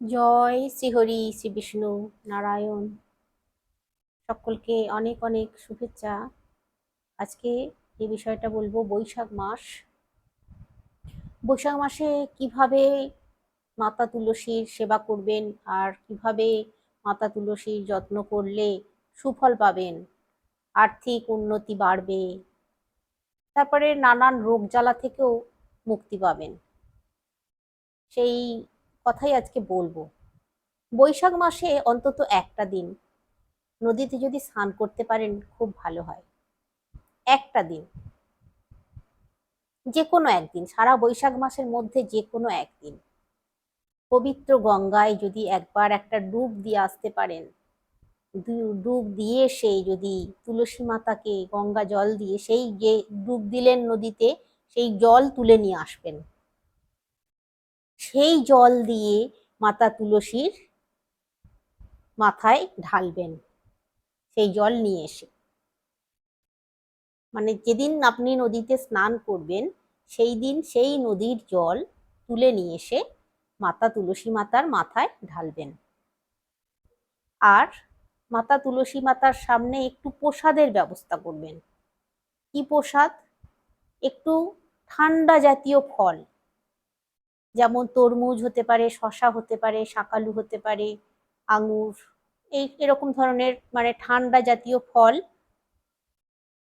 জয় শ্রীহরি শ্রী বিষ্ণু নারায়ণ। সকলকে অনেক অনেক শুভেচ্ছা। আজকে যে বিষয়টা বলব বৈশাখ মাস। বৈশাখ মাসে কীভাবে মাতা তুলসীর সেবা করবেন আর কীভাবে মাতা তুলসীর যত্ন করলে সুফল পাবেন, আর্থিক উন্নতি বাড়বে, তারপরে নানান রোগ জ্বালা থেকেও মুক্তি পাবেন। সেই কথাই আজকে বলব। বৈশাখ মাসে অন্তত একটা দিন নদীতে যদি স্নান করতে পারেন, খুব ভালো হয়। একটা দিন। যে কোনো একদিন, সারা বৈশাখ মাসের মধ্যে যে কোনো একদিন। পবিত্র গঙ্গায় যদি একবার একটা ডুব দিয়ে আসতে পারেন ডুব দিয়ে সেই যদি তুলসী মাতাকে গঙ্গা জল দিয়ে সেই যে ডুব দিলেন নদীতে, সেই জল তুলে নিয়ে আসবেন। সেই জল দিয়ে মাতা তুলসীর মাথায় ঢালবেন। সেই জল নিয়ে এসে। মানে যেদিন আপনি নদীতে স্নান করবেন, সেই দিন সেই নদীর জল তুলে নিয়ে এসে মাতা তুলসী মাতার মাথায় ঢালবেন। আর মাতা তুলসী মাতার সামনে একটু প্রসাদের ব্যবস্থা করবেন। কি প্রসাদ? একটু ঠান্ডা জাতীয় ফল। যেমন তরমুজ হতে পারে শশা হতে পারে, শাকালু হতে পারে, আঙুর, এই এরকম ধরনের মানে ঠান্ডা জাতীয় ফল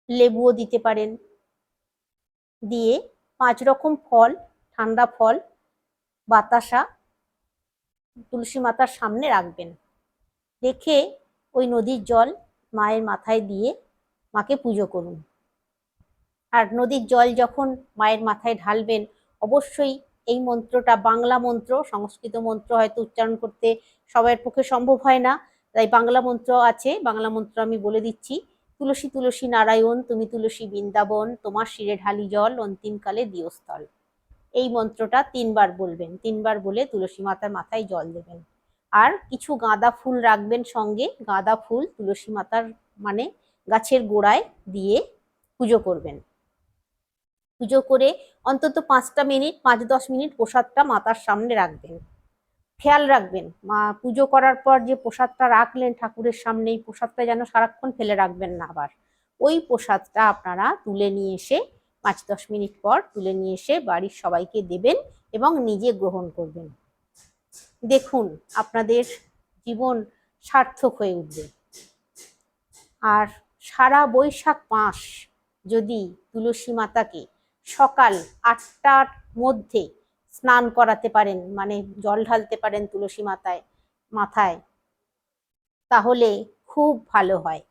লেবুও দিতে পারেন। দিয়ে পাঁচ রকম ফল, ঠান্ডা ফল, বাতাসা, তুলসী মাতার সামনে রাখবেন। রেখে ওই নদীর জল মায়ের মাথায় দিয়ে মাকে পুজো করুন। আর নদীর জল যখন মায়ের মাথায় ঢালবেন, অবশ্যই এই মন্ত্রটা বাংলা মন্ত্র, সংস্কৃত মন্ত্র হয়তো উচ্চারণ করতে সবার পক্ষে সম্ভব হয় না। তাই বাংলা মন্ত্র আছে, বাংলা মন্ত্র আমি বলে দিচ্ছি। তুলসী তুলসী নারায়ণ, তুমি তুলসী বৃন্দাবন, তোমার শিরে ঢালি জল অন্তিমকালে দিয়স্থল। এই মন্ত্রটা তিনবার বলবেন, তিনবার বলে তুলসী মাতার মাথায় জল দেবেন। আর কিছু গাঁদা ফুল রাখবেন সঙ্গে, গাঁদা ফুল তুলসী মাতার মানে গাছের গোড়ায় দিয়ে পুজো করবেন। পুজো করে অন্তত পাঁচটা মিনিট, পাঁচ দশ মিনিট প্রসাদটা মাতার সামনে রাখবেন। খেয়াল রাখবেন, মা পুজো করার পর যে প্রসাদটা রাখলেন ঠাকুরের সামনে এই প্রসাদটা যেন সারাক্ষণ ফেলে রাখবেন না আবার। ওই প্রসাদটা আপনারা তুলে নিয়ে এসে, পাঁচ দশ মিনিট পর তুলে নিয়ে এসে বাড়ির সবাইকে দেবেন এবং নিজে গ্রহণ করবেন। দেখুন, আপনাদের জীবন সার্থক হয়ে উঠবে। আর সারা বৈশাখ মাস যদি তুলসী মাতাকে সকাল আটটার মধ্যে স্নান করাতে পারেন মানে জল ঢালতে পারেন তুলসী মাতায় মাথায়। তাহলে খুব ভালো হয়।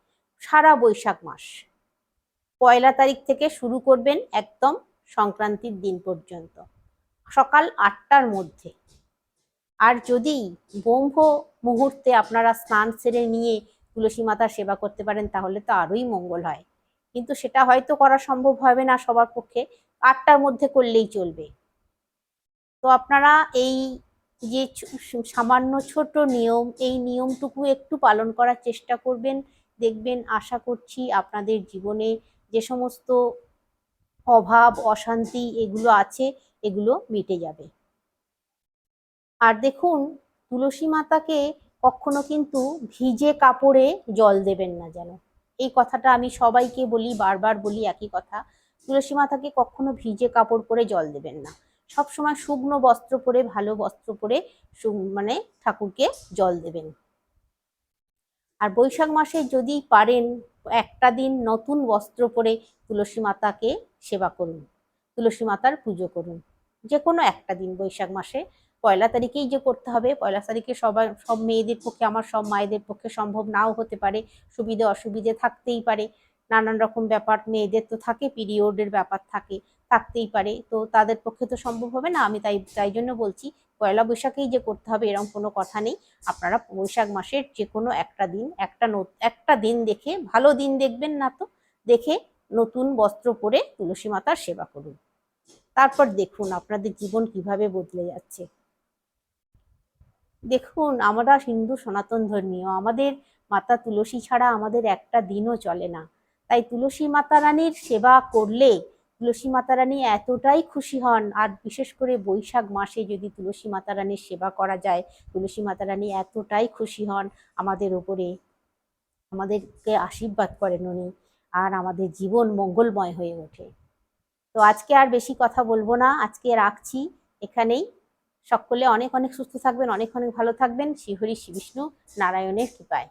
সারা বৈশাখ মাস। পয়লা তারিখ থেকে শুরু করবেন একদম সংক্রান্তির দিন পর্যন্ত। সকাল আটটার মধ্যে। আর যদি ব্রহ্ম মুহূর্তে আপনারা স্নান সেরে নিয়ে তুলসী মাতার সেবা করতে পারেন, তাহলে তো আরোই মঙ্গল হয়। কিন্তু সেটা হয়তো করা সম্ভব হবে না সবার পক্ষে। আটটার মধ্যে করলেই চলবে। তো আপনারা এই যে সামান্য ছোট নিয়ম, এই নিয়মটুকু একটু পালন করার চেষ্টা করবেন। দেখবেন, আশা করছি আপনাদের জীবনে যে সমস্ত অভাব, অশান্তি এগুলো আছে, এগুলো মিটে যাবে। আর দেখুন, তুলসী মাতাকে কখনো কিন্তু ভিজে কাপড়ে জল দেবেন না যেন। এই কথাটা আমি সবাইকে বলি, বারবার বলি একই কথা। তুলসী মাতাকে কখনো ভিজে কাপড় পরে জল দেবেন না। সবসময় শুকনো বস্ত্র পরে, ভালো বস্ত্র পরে মানে ঠাকুরকে জল দেবেন। আর বৈশাখ মাসে যদি পারেন একটা দিন নতুন বস্ত্র পরে তুলসী মাতাকে সেবা করুন, তুলসী মাতার পুজো করুন। যে কোনো একটা দিন বৈশাখ মাসে। পয়লা তারিখেই যে করতে হবে, পয়লা তারিখে সবাই সব মেয়েদের পক্ষে, আমার সব মায়েদের পক্ষে সম্ভব নাও হতে পারে। সুবিধে অসুবিধে থাকতেই পারে। নানান রকম ব্যাপার, মেয়েদের তো থাকে, পিরিয়ডের ব্যাপার থাকে, থাকতেই পারে। তো তাদের পক্ষে তো সম্ভব হবে না, আমি তাই তাই জন্য বলছি, পয়লা বৈশাখেই যে করতে হবে এরকম কোনো কথা নেই। আপনারা বৈশাখ মাসের যে কোনো একটা দিন, একটা একটা দিন দেখে, ভালো দিন দেখবেন না তো, দেখে নতুন বস্ত্র পরে তুলসী মাতার সেবা করুন। তারপর দেখুন আপনাদের জীবন কীভাবে বদলে যাচ্ছে। দেখুন, আমরা হিন্দু সনাতন ধর্মীয়, আমাদের মাতা তুলসী ছাড়া আমাদের একটা দিনও চলে না। তাই তুলসী মাতা রানীর সেবা করলে তুলসী মাতা রানী এতটাই খুশি হন। আর বিশেষ করে বৈশাখ মাসে যদি তুলসী মাতা রানীর সেবা করা যায়, তুলসী মাতা রানী এতটাই খুশি হন আমাদের উপরে। আমাদেরকে আশীর্বাদ করেন উনি আর আমাদের জীবন মঙ্গলময় হয়ে ওঠে। তো আজকে আর বেশি কথা বলব না। আজকে রাখছি এখানেই। সকলে অনেক অনেক সুস্থ থাকবেন, অনেক অনেক ভালো থাকবেন। শ্রীহরি শ্রী বিষ্ণু, নারায়ণের কৃপায়।